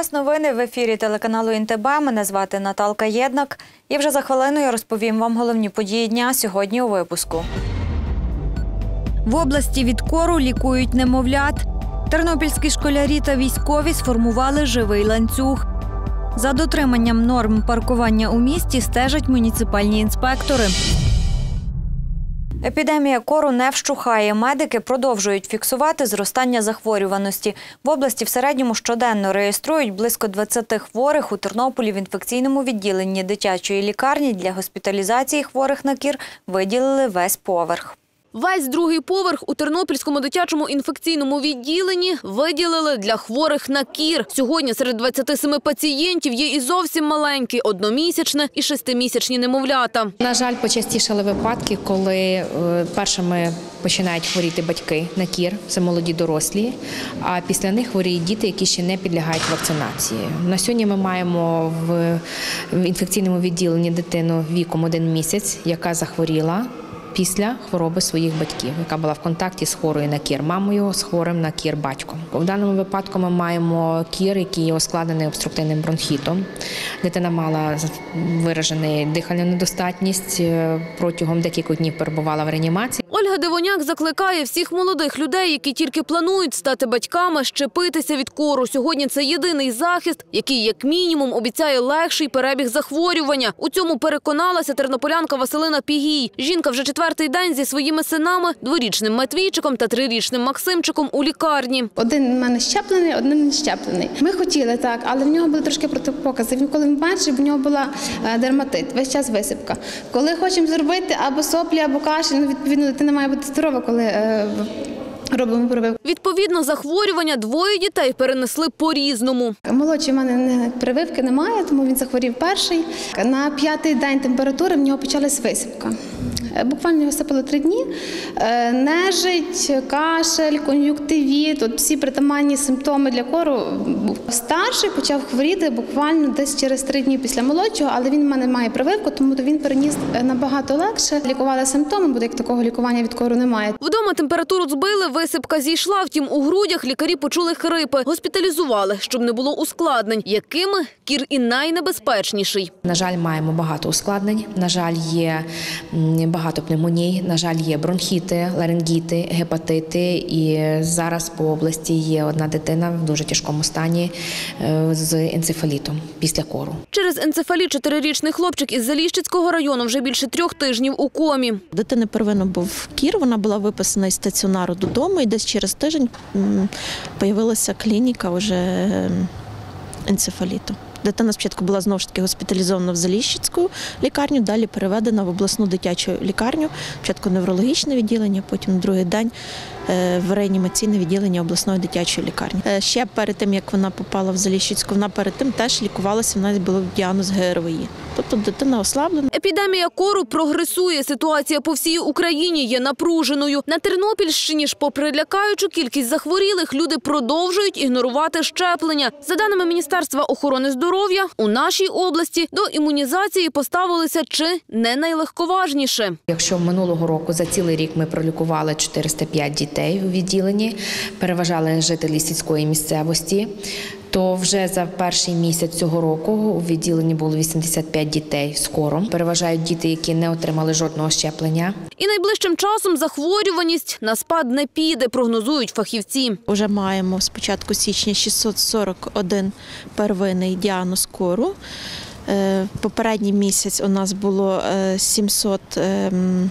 Вас. Новини в ефірі телеканалу ІНТБ. Мене звати Наталка Єднак. І вже за хвилину я розповім вам головні події дня сьогодні у випуску. В області від кору лікують немовлят. Тернопільські школярі та військові сформували живий ланцюг. За дотриманням норм паркування у місті стежать муніципальні інспектори. Епідемія кору не вщухає. Медики продовжують фіксувати зростання захворюваності. В області в середньому щоденно реєструють близько 20 хворих. У Тернополі в інфекційному відділенні дитячої лікарні для госпіталізації хворих на кір виділили весь поверх. Весь другий поверх у Тернопільському дитячому інфекційному відділенні виділили для хворих на кір. Сьогодні серед 27 пацієнтів є і зовсім маленькі – одномісячне і шестимісячні немовлята. На жаль, почастішали випадки, коли е, першими починають хворіти батьки на кір, це молоді дорослі, а після них хворіють діти, які ще не підлягають вакцинації. На сьогодні ми маємо в в інфекційному відділенні дитину віком один місяць, яка захворіла. Після хвороби своїх батьків, яка була в контакті з хворою на кір мамою, з хворим на кір батьком. В даному випадку ми маємо кір, який є ускладнений обструктивним бронхітом. Дитина мала виражений дихальну недостатність е, протягом декількох днів перебувала в реанімації. Ольга Дивоняк закликає всіх молодих людей, які тільки планують стати батьками, щепитися від кору. Сьогодні це єдиний захист, який, як мінімум, обіцяє легший перебіг захворювання. У цьому переконалася тернополянка Василина Пігій. Жінка вже четвертий день зі своїми синами, дворічним Матвійчиком та трирічним Максимчиком у лікарні. Один в мене щеплений, один не щеплений. Ми хотіли так, але в нього були трошки протипокази. Він коли менший, в нього була е, дерматит, весь час висипка. Коли хочемо зробити або соплі, або кашель, ну відповідно дитина має бути здорова, коли е, робимо прививку. Відповідно, захворювання двоє дітей перенесли по-різному. Молодший в мене не прививки немає, тому він захворів перший. На п'ятий день температури в нього почалась висипка. Буквально його сипало три дні. Е, Нежить, кашель, кон'юктивіт, от всі притаманні симптоми для кору. Старший почав хворіти буквально десь через три дні після молодшого, але він в мене має прививку, тому він переніс е, набагато легше. Лікували симптоми, бо як такого лікування від кору немає. Вдома температуру збили, висипка зійшла, втім у грудях лікарі почули хрипи. Госпіталізували, щоб не було ускладнень, якими кір і найнебезпечніший. На жаль, маємо багато ускладнень. На жаль, є м, багато пневмоній. На жаль, є бронхіти, ларингіти, гепатити. І зараз по області є одна дитина в дуже тяжкому стані е, з енцефалітом після кору. Через енцефаліт чотирирічний хлопчик із Заліщицького району вже більше трьох тижнів у комі. Дитини первинно був кір, вона була виписана із стаціонару додому, і десь через тиждень м, появилася клініка вже ем, енцефаліту. Дитина спочатку була знову ж таки госпіталізована в Заліщицьку лікарню, далі переведена в обласну дитячу лікарню, спочатку неврологічне відділення, потім на другий день е, в реанімаційне відділення обласної дитячої лікарні. Е, Ще перед тим, як вона попала в Заліщицьку, вона перед тим теж лікувалася, в неї був діагноз ГРВІ. Тобто дитина ослаблена. Епідемія кору прогресує. Ситуація по всій Україні є напруженою. На Тернопільщині ж, попри лякаючу кількість захворілих, люди продовжують ігнорувати щеплення. За даними Міністерства охорони здоров'я, у нашій області до імунізації поставилися чи не найлегковажніше. Якщо минулого року за цілий рік ми пролікували 405 дітей у відділенні, переважали жителі сільської місцевості. То вже за перший місяць цього року у відділенні було 85 дітей з кором. Переважають діти, які не отримали жодного щеплення. І найближчим часом захворюваність на спад не піде, прогнозують фахівці. Вже маємо з початку січня 641 первинний діагноз кору. Е, Попередній місяць у нас було е, 700, ем,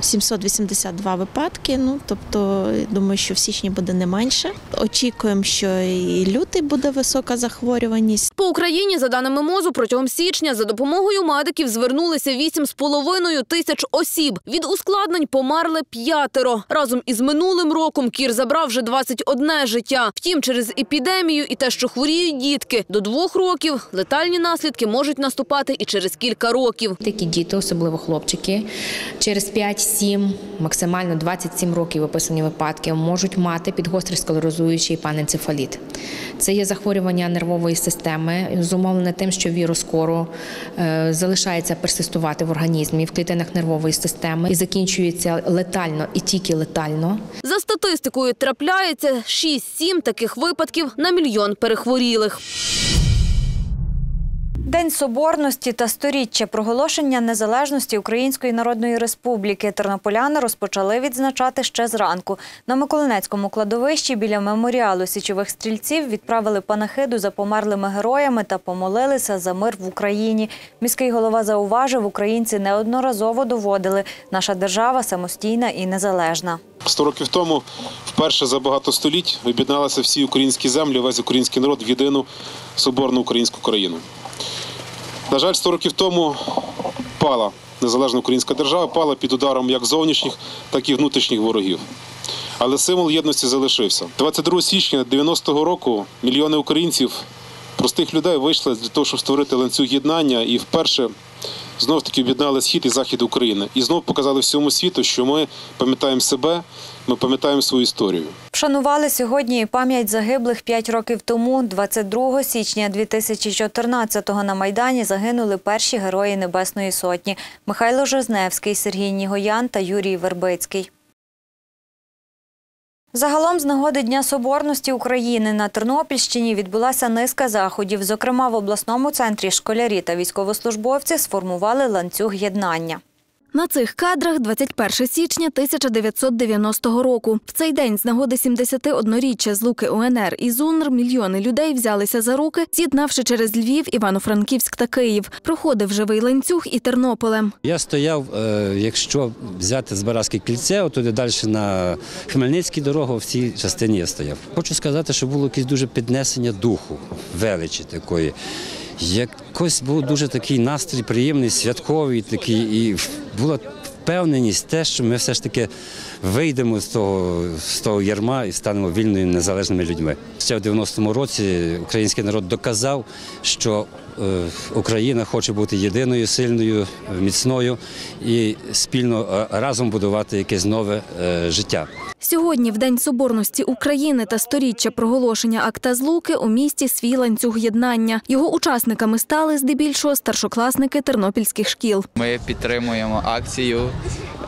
782 випадки. Ну тобто, думаю, що в січні буде не менше. Очікуємо, що і лютий буде висока захворюваність. По Україні, за даними МОЗу, протягом січня за допомогою медиків звернулися 8,5 тисяч осіб. Від ускладнень померли п'ятеро. Разом із минулим роком кір забрав вже 21 життя. Втім, через епідемію і те, що хворіють дітки, до двох років летальні наслідки можуть наступати і через кілька років. Такі діти, особливо хлопчики, через 5 5-7, максимально 27 років виписані випадки можуть мати підгострий склерозуючий паненцефаліт. Це є захворювання нервової системи, зумовлене тим, що вірус кору е, залишається персистувати в організмі в клітинах нервової системи і закінчується летально і тільки летально. За статистикою трапляється 6-7 таких випадків на мільйон перехворілих. День соборності та сторіччя проголошення незалежності Української Народної Республіки тернополяни розпочали відзначати ще зранку. На Миколинецькому кладовищі біля меморіалу січових стрільців відправили панахиду за померлими героями та помолилися за мир в Україні. Міський голова зауважив, українці неодноразово доводили, наша держава самостійна і незалежна. Сто років тому вперше за багато століть об'єдналися всі українські землі, весь український народ в єдину соборну українську країну. На жаль, 100 років тому пала незалежна українська держава, пала під ударом як зовнішніх, так і внутрішніх ворогів. Але символ єдності залишився. 22 січня 90-го року мільйони українців, простих людей, вийшли для того, щоб створити ланцюг єднання і вперше знов таки об'єднали схід і захід України. І знов показали всьому світу, що ми пам'ятаємо себе, ми пам'ятаємо свою історію. Вшанували сьогодні пам'ять загиблих п'ять років тому, 22 січня 2014-го на Майдані загинули перші герої Небесної Сотні – Михайло Жизневський, Сергій Нігоян та Юрій Вербицький. Загалом з нагоди Дня Соборності України на Тернопільщині відбулася низка заходів. Зокрема, в обласному центрі школярі та військовослужбовці сформували ланцюг єднання. На цих кадрах 21 січня 1990 року. В цей день з нагоди 71-річчя злуки УНР і ЗУНР мільйони людей взялися за руки, з'єднавши через Львів, Івано-Франківськ та Київ. Проходив живий ланцюг і Тернополем. Я стояв, е, якщо взяти Збаразьке кільце, отуди далі на Хмельницькій дорогу, в цій частині я стояв. Хочу сказати, що було якесь дуже піднесення духу, величі такої. Якось був дуже такий настрій приємний, святковий такий, і була впевненість те, що ми все ж таки вийдемо з того, з того ярма і станемо вільними незалежними людьми. Ще в 90-му році український народ доказав, що е, Україна хоче бути єдиною, сильною, міцною і спільно е, разом будувати якесь нове е, життя. Сьогодні, в День Соборності України та сторіччя проголошення акта злуки, у місті свій ланцюг єднання. Його учасниками стали здебільшого старшокласники тернопільських шкіл. Ми підтримуємо акцію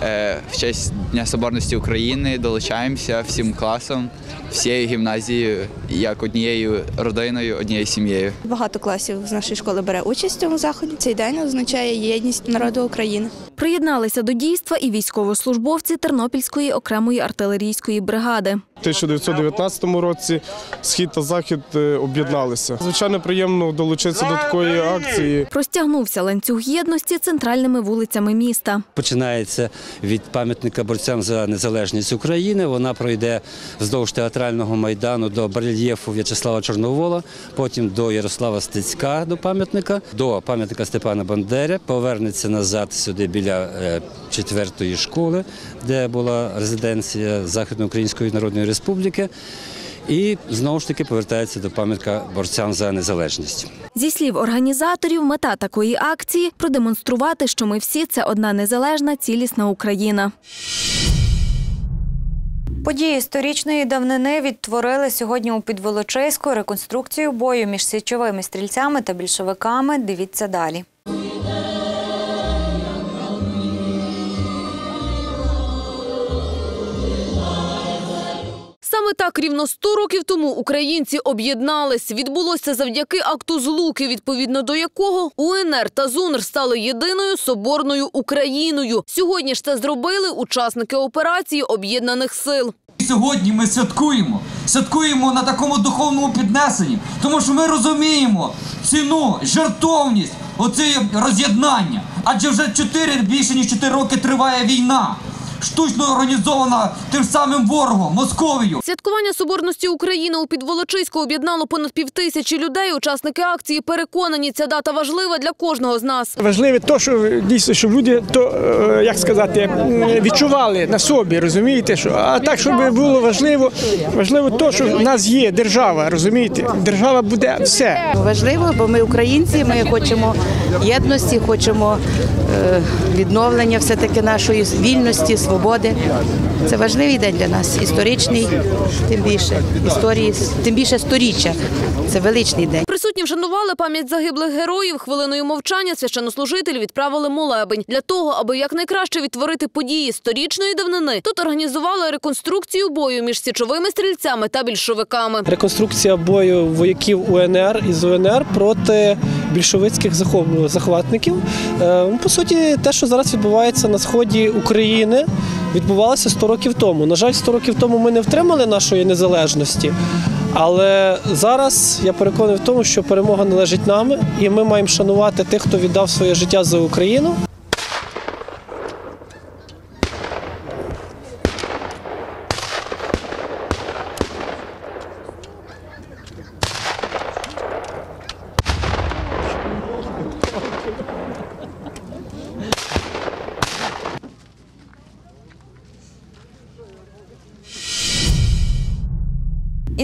е, в честь Дня Соборності України, долучаємося всім класом, всією гімназією, як однією родиною, однією сім'єю. Багато класів з нашої школи бере участь в цьому заході. Цей день означає єдність народу України. Приєдналися до дійства і військовослужбовці Тернопільської окремої артилерійської бригади. У 1919 році схід та захід е, об'єдналися. Звичайно, приємно долучитися до такої акції. Розтягнувся ланцюг єдності центральними вулицями міста. Починається від пам'ятника борцям за незалежність України. Вона пройде вздовж театрального майдану до барельєфу В'ячеслава Чорновола, потім до Ярослава Стецька до пам'ятника, до пам'ятника Степана Бандери, повернеться назад сюди біля е, четвертої школи, де була резиденція Західноукраїнської Народної Республіки. І знову ж таки повертається до пам'ятка борцям за незалежність. Зі слів організаторів, мета такої акції продемонструвати, що ми всі це одна незалежна, цілісна Україна. Події сторічної давнини відтворили сьогодні у Підволочиську реконструкцію бою між січовими стрільцями та більшовиками. Дивіться далі. Саме так рівно 100 років тому українці об'єднались. Відбулося завдяки акту злуки, відповідно до якого УНР та ЗУНР стали єдиною соборною Україною. Сьогодні ж це зробили учасники операції об'єднаних сил. Сьогодні ми святкуємо, святкуємо на такому духовному піднесенні, тому що ми розуміємо ціну, жертовність оцеї роз'єднання. Адже вже 4, більше ніж 4 роки триває війна. Штучно організована тим самим ворогом, Московією. Святкування Соборності України у Підволочиську об'єднало понад півтисячі людей. Учасники акції переконані, ця дата важлива для кожного з нас. Важливе те, що дійсно, щоб люди то е, як сказати відчували на собі, розумієте, що а так, щоб було важливо, важливо те, що в нас є держава, розумієте, держава буде все. Важливо, бо ми українці, ми хочемо єдності, хочемо е, відновлення все-таки нашої вільності, свободи. Це важливий день для нас, історичний, тим більше історії, тим більше сторіччя. Це величний день. Присутні вшанували пам'ять загиблих героїв. Хвилиною мовчання священнослужителі відправили молебень. Для того, аби якнайкраще відтворити події сторічної давнини, тут організували реконструкцію бою між січовими стрільцями та більшовиками. Реконструкція бою вояків УНР із УНР проти більшовицьких захватників. Е, По суті, те, що зараз відбувається на сході України, відбувалося 100 років тому. На жаль, 100 років тому ми не втримали нашої незалежності. Але зараз я переконаний в тому, що перемога належить нам, і ми маємо шанувати тих, хто віддав своє життя за Україну.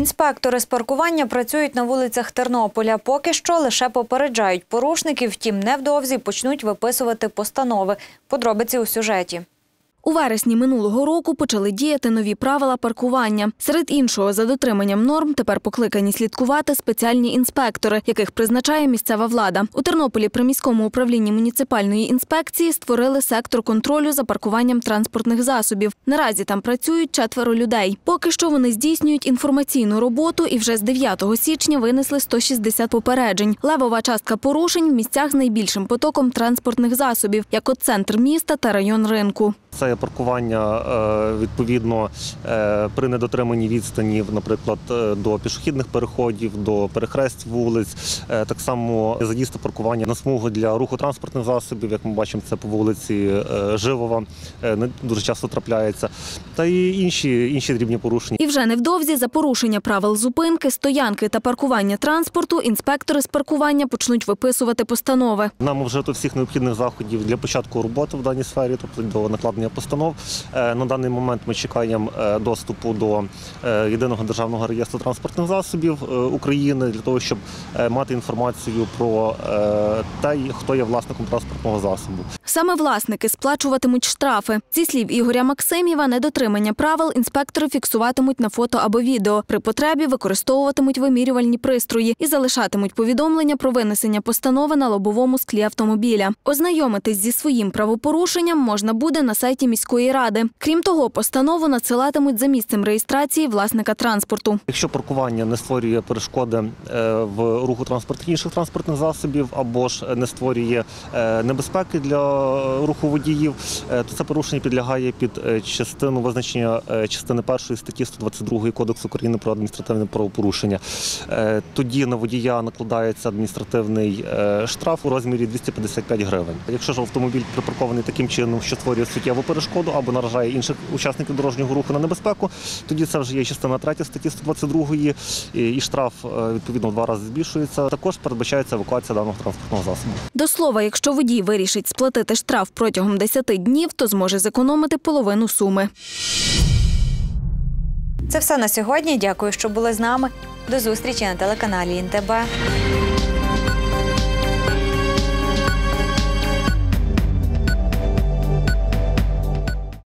Інспектори з паркування працюють на вулицях Тернополя. Поки що лише попереджають порушників, втім невдовзі почнуть виписувати постанови. Подробиці у сюжеті. У вересні минулого року почали діяти нові правила паркування. Серед іншого, за дотриманням норм тепер покликані слідкувати спеціальні інспектори, яких призначає місцева влада. У Тернополі при міському управлінні муніципальної інспекції створили сектор контролю за паркуванням транспортних засобів. Наразі там працюють четверо людей. Поки що вони здійснюють інформаційну роботу і вже з 9 січня винесли 160 попереджень. Левова частка порушень в місцях з найбільшим потоком транспортних засобів, як от центр міста та район ринку. Це паркування е, відповідно е, при недотриманні відстані, наприклад, е, до пішохідних переходів, до перехресть вулиць. Так само заїзд паркування на смугу для руху транспортних засобів, як ми бачимо, це по вулиці Живова, не дуже часто трапляється, та і інші, інші дрібні порушення. І вже невдовзі за порушення правил зупинки, стоянки та паркування транспорту інспектори з паркування почнуть виписувати постанови. Нам вжито всіх необхідних заходів для початку роботи в даній сфері, тобто до накладення постанов. Е, На даний момент ми чекаємо е, доступу до е, єдиного державного реєстру транспортних засобів України для того, щоб мати інформацію про те, хто є власником транспортного засобу. Саме власники сплачуватимуть штрафи. Зі слів Ігоря Максимєва, недотримання правил інспектори фіксуватимуть на фото або відео. При потребі використовуватимуть вимірювальні пристрої і залишатимуть повідомлення про винесення постанови на лобовому склі автомобіля. Ознайомитись зі своїм правопорушенням можна буде на сайті міської ради. Крім того, постанову надсилатимуть за місцем реєстрації власника транспорту. Якщо паркування не створює перешкоди е, в руху транспортних інших транспортних засобів або ж не створює е, небезпеки для руху водіїв, е, то це порушення підлягає під частину визначення частини першої статті 122 Кодексу України про адміністративне правопорушення. Тоді на водія накладається адміністративний штраф у розмірі 255 гривень. Якщо ж автомобіль припаркований таким чином, що створює суттєву перешкоду або наражає інших учасників дорожнього руху на небезпеку, тоді це вже є частина 3 статті 122 і, і штраф е, відповідно в два рази збільшується. Також передбачається евакуація даного транспортного засобу. До слова, якщо водій вирішить сплатити штраф протягом 10 днів, то зможе зекономити половину суми. Це все на сьогодні. Дякую, що були з нами. До зустрічі на телеканалі ІНТБ.